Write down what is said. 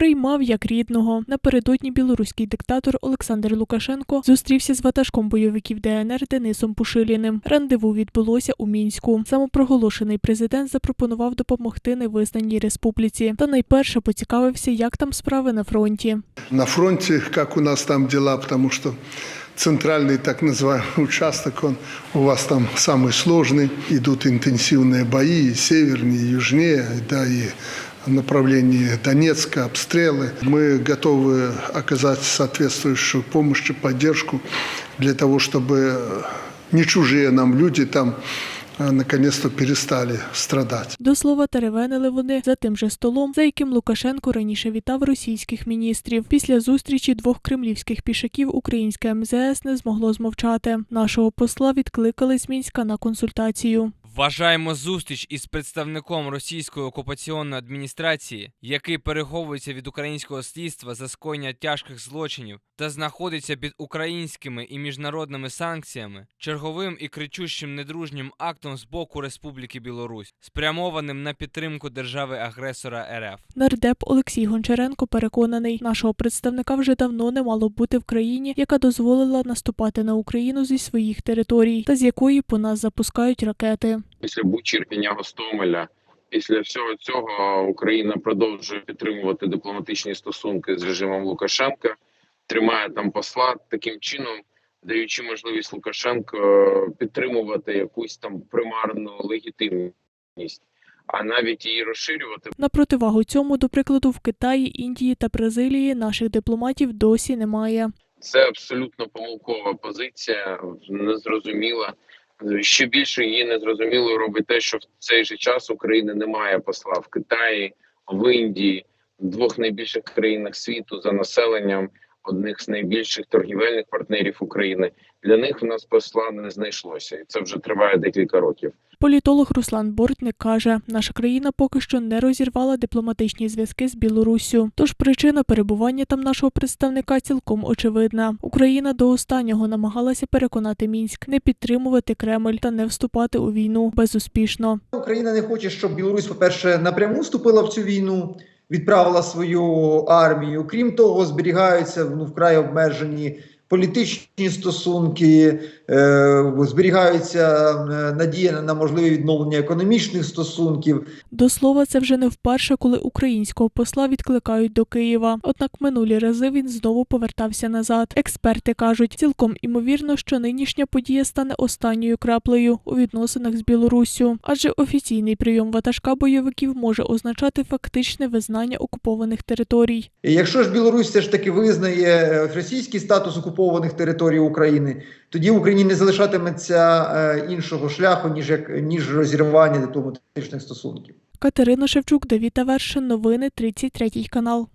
приймав як рідного. Напередодні білоруський диктатор Олександр Лукашенко зустрівся з ватажком бойовиків ДНР Денисом Пушиліним. Рандеву відбулося у мінську. Самопроголошений президент запропонував допомогти невизнаній республіці. Та найперше поцікавився, як там справи на фронті. на фронте, как у нас там дела, потому что центральный так называемый участок, он у вас там самый сложный, идут интенсивные бои, и севернее, и южнее, да, и направлении Донецка, обстрелы. Мы готовы оказать соответствующую помощь и поддержку для того, чтобы не чужие нам люди там э, наконец-то перестали страдать. До слова, теревенили вони за тим же столом, за яким Лукашенко раніше вітав російських міністрів. Після зустрічі двох кремлівських пішаків українське МЗС не змогло змовчати. Нашого посла відкликали з Мінська на консультацію. Вважаємо зустріч із представником російської окупаційної адміністрації, який переховується від українського слідства за скоєння тяжких злочинів та знаходиться під українськими і міжнародними санкціями, черговим і кричущим недружнім актом з боку Республіки Білорусь, спрямованим на підтримку держави-агресора РФ. Нардеп Олексій Гончаренко переконаний, нашого представника вже давно не мало бути в країні, яка дозволила наступати на Україну зі своїх територій, та з якої по нас запускають ракети. Після Бучі, Ірпеня, Гостомеля. Після всього цього Україна продовжує підтримувати дипломатичні стосунки з режимом Лукашенка, тримає там посла таким чином, даючи можливість Лукашенко підтримувати якусь там примарну легітимність, а навіть її розширювати. На противагу цьому, до прикладу, в Китаї, Індії та Бразилії наших дипломатів досі немає. Це абсолютно помилкова позиція, незрозуміла. Ще більше її незрозуміло робить те, що в цей же час України немає посла в Китаї, в Індії, в двох найбільших країнах світу за населенням, одних з найбільших торгівельних партнерів України. Для них в нас посла не знайшлося, і це вже триває декілька років. Політолог Руслан Бортник каже, наша країна поки що не розірвала дипломатичні зв'язки з Білоруссю. Тож причина перебування там нашого представника цілком очевидна. Україна до останнього намагалася переконати Мінськ не підтримувати Кремль та не вступати у війну безуспішно. Україна не хоче, щоб Білорусь, по-перше, напряму вступила в цю війну, відправила свою армію. Крім того, зберігаються ну, вкрай обмежені політичні стосунки, зберігаються е, надія на можливе відновлення економічних стосунків. До слова, це вже не вперше, коли українського посла відкликають до Києва. Однак минулі рази він знову повертався назад. Експерти кажуть, цілком імовірно, що нинішня подія стане останньою краплею у відносинах з Білоруссю, адже офіційний прийом ватажка бойовиків може означати фактичне визнання окупованих територій. Якщо ж Білорусь все ж таки визнає е, російський статус окупованих територій України, тоді в Україні не залишатиметься е, іншого шляху, ніж як ніж розірвання дипломатичних стосунків. Катерина Шевчук, Давіта Вершин, новини 33 канал.